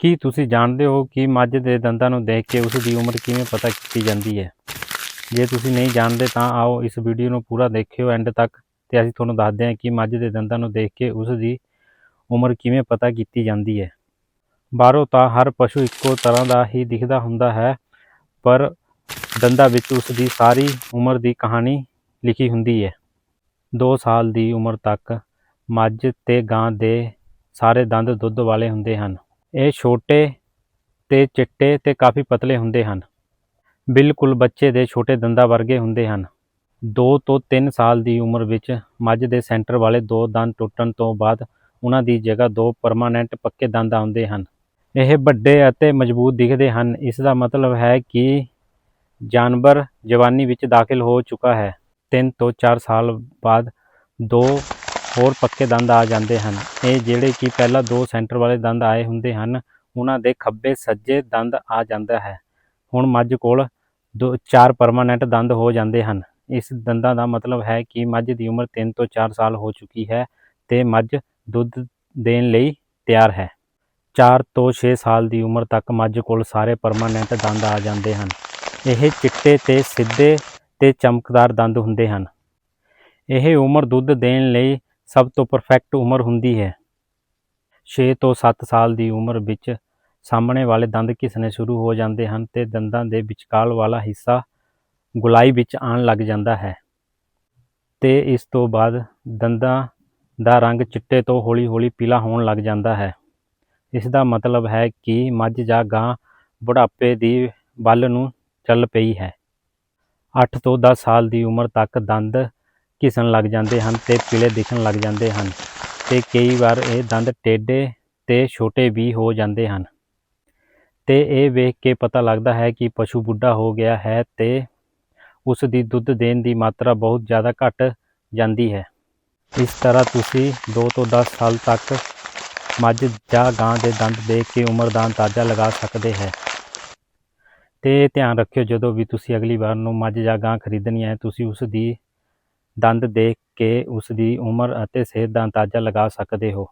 ਕੀ ਤੁਸੀਂ ਜਾਣਦੇ ਹੋ ਕਿ ਮੱਝ ਦੇ ਦੰਦਾਂ ਨੂੰ ਦੇਖ ਕੇ ਉਸ ਦੀ ਉਮਰ ਕਿਵੇਂ ਪਤਾ ਕੀਤੀ ਜਾਂਦੀ ਹੈ? ਜੇ ਤੁਸੀਂ ਨਹੀਂ ਜਾਣਦੇ ਤਾਂ ਆਓ ਇਸ ਵੀਡੀਓ ਨੂੰ ਪੂਰਾ ਦੇਖਿਓ ਐਂਡ ਤੱਕ ਤੇ ਅਸੀਂ ਤੁਹਾਨੂੰ ਦੱਸਦੇ ਹਾਂ ਕਿ ਮੱਝ ਦੇ ਦੰਦਾਂ ਨੂੰ ਦੇਖ ਕੇ ਉਸ ਦੀ ਉਮਰ ਕਿਵੇਂ ਪਤਾ ਕੀਤੀ ਜਾਂਦੀ ਹੈ। ਬਾਹਰੋਂ ਤਾਂ ਹਰ ਪਸ਼ੂ ਇੱਕੋ ਤਰ੍ਹਾਂ ਦਾ ਹੀ ਦਿਖਦਾ ਹੁੰਦਾ ਹੈ, ਪਰ ਦੰਦਾਂ ਵਿੱਚ ਉਸ ਦੀ ਸਾਰੀ ਉਮਰ ਦੀ ਕਹਾਣੀ ਲਿਖੀ ਹੁੰਦੀ ਹੈ। 2 ਸਾਲ ਦੀ ਉਮਰ ਤੱਕ ਮੱਝ ਤੇ ਗਾਂ ਦੇ ਸਾਰੇ ਦੰਦ ਦੁੱਧ ਵਾਲੇ ਹੁੰਦੇ ਹਨ। ਇਹ ਛੋਟੇ ਤੇ ਚਿੱਟੇ ਤੇ ਕਾਫੀ ਪਤਲੇ ਹੁੰਦੇ ਹਨ। ਬਿਲਕੁਲ ਬੱਚੇ ਦੇ ਛੋਟੇ ਦੰਦਾਂ ਵਰਗੇ ਹੁੰਦੇ ਹਨ। 2 ਤੋਂ 3 ਸਾਲ ਦੀ ਉਮਰ ਵਿੱਚ ਮੱਝ ਦੇ ਸੈਂਟਰ ਵਾਲੇ ਦੋ ਦੰਦ ਟੁੱਟਣ ਤੋਂ ਬਾਅਦ ਉਹਨਾਂ ਦੀ ਜਗ੍ਹਾ ਦੋ ਪਰਮਾਨੈਂਟ ਪੱਕੇ ਦੰਦ ਆਉਂਦੇ ਹਨ। ਇਹ ਵੱਡੇ ਅਤੇ ਮਜ਼ਬੂਤ ਦਿਖਦੇ ਹਨ। ਇਸ ਦਾ ਮਤਲਬ ਹੈ ਕਿ ਜਾਨਵਰ ਜਵਾਨੀ ਵਿੱਚ ਦਾਖਲ ਹੋ ਚੁੱਕਾ ਹੈ। 3 ਤੋਂ 4 ਸਾਲ ਬਾਅਦ ਦੋ ਹੋਰ ਪੱਕੇ ਦੰਦ ਆ ਜਾਂਦੇ ਹਨ। ਇਹ ਜਿਹੜੇ ਕਿ ਪਹਿਲਾਂ ਦੋ ਸੈਂਟਰ ਵਾਲੇ ਦੰਦ ਆਏ ਹੁੰਦੇ ਹਨ, ਉਹਨਾਂ ਦੇ ਖੱਬੇ ਸੱਜੇ ਦੰਦ ਆ ਜਾਂਦਾ ਹੈ। ਹੁਣ ਮੱਝ ਕੋਲ ਦੋ ਚਾਰ ਪਰਮਾਨੈਂਟ ਦੰਦ ਹੋ ਜਾਂਦੇ ਹਨ। ਇਸ ਦੰਦਾਂ ਦਾ ਮਤਲਬ ਹੈ ਕਿ ਮੱਝ ਦੀ ਉਮਰ 3 ਤੋਂ 4 ਸਾਲ ਹੋ ਚੁੱਕੀ ਹੈ ਤੇ ਮੱਝ ਦੁੱਧ ਦੇਣ ਲਈ ਤਿਆਰ ਹੈ। 4 ਤੋਂ 6 ਸਾਲ ਦੀ ਉਮਰ ਤੱਕ ਮੱਝ ਕੋਲ ਸਾਰੇ ਪਰਮਾਨੈਂਟ ਦੰਦ ਆ ਜਾਂਦੇ ਹਨ। ਇਹ ਚਿੱਟੇ ਤੇ ਸਿੱਧੇ ਤੇ ਚਮਕਦਾਰ ਦੰਦ ਹੁੰਦੇ ਹਨ। ਇਹ ਉਮਰ ਦੁੱਧ ਦੇਣ ਲਈ ਸਭ ਤੋਂ ਪਰਫੈਕਟ ਉਮਰ ਹੁੰਦੀ ਹੈ। 6 ਤੋਂ 7 ਸਾਲ ਦੀ ਉਮਰ ਵਿੱਚ ਸਾਹਮਣੇ ਵਾਲੇ ਦੰਦ ਘਿਸਣੇ ਸ਼ੁਰੂ ਹੋ ਜਾਂਦੇ ਹਨ ਤੇ ਦੰਦਾਂ ਦੇ ਵਿਚਕਾਲ ਵਾਲਾ ਹਿੱਸਾ ਗੁਲਾਈ ਵਿੱਚ ਆਉਣ ਲੱਗ ਜਾਂਦਾ ਹੈ। ਤੇ ਇਸ ਤੋਂ ਬਾਅਦ ਦੰਦਾਂ ਦਾ ਰੰਗ ਚਿੱਟੇ ਤੋਂ ਹੌਲੀ-ਹੌਲੀ ਪੀਲਾ ਹੋਣ ਲੱਗ ਜਾਂਦਾ ਹੈ। ਇਸ ਦਾ ਮਤਲਬ ਹੈ ਕਿ ਮੱਝ ਜਾਂ ਗਾਂ ਬੁਢਾਪੇ ਦੀ ਵੱਲ ਨੂੰ ਚੱਲ ਪਈ ਹੈ। 8 ਤੋਂ 10 ਸਾਲ ਦੀ ਉਮਰ ਤੱਕ ਦੰਦ ਘਿਸਣ ਲੱਗ ਜਾਂਦੇ ਹਨ ਤੇ ਪੀਲੇ ਦਿਖਣ ਲੱਗ ਜਾਂਦੇ ਹਨ ਤੇ ਕਈ ਵਾਰ ਇਹ ਦੰਦ ਟੇਢੇ ਤੇ ਛੋਟੇ ਵੀ ਹੋ ਜਾਂਦੇ ਹਨ। ਤੇ ਇਹ ਵੇਖ ਕੇ ਪਤਾ ਲੱਗਦਾ ਹੈ ਕਿ ਪਸ਼ੂ ਬੁੱਢਾ ਹੋ ਗਿਆ ਹੈ ਤੇ ਉਸ ਦੀ ਦੁੱਧ ਦੇਣ ਦੀ ਮਾਤਰਾ ਬਹੁਤ ਜ਼ਿਆਦਾ ਘਟ ਜਾਂਦੀ ਹੈ। ਇਸ ਤਰ੍ਹਾਂ ਤੁਸੀਂ 2 ਤੋਂ 10 ਸਾਲ ਤੱਕ ਮੱਝ ਜਾਂ ਗਾਂ ਦੇ ਦੰਦ ਦੇਖ ਕੇ ਉਮਰ ਦਾ ਅੰਦਾਜ਼ਾ ਲਗਾ ਸਕਦੇ ਹੈ। ਤੇ ਧਿਆਨ ਰੱਖਿਓ ਜਦੋਂ ਵੀ ਤੁਸੀਂ ਅਗਲੀ ਵਾਰ ਨੂੰ ਮੱਝ ਜਾਂ ਗਾਂ ਖਰੀਦਣੀ ਹੈ, ਤੁਸੀਂ ਉਸ ਦੀ ਦੰਦ ਦੇਖ ਕੇ ਉਸ ਦੀ ਉਮਰ ਅਤੇ ਸਿਹਤ ਦਾ ਅੰਦਾਜ਼ਾ ਲਗਾ ਸਕਦੇ ਹੋ।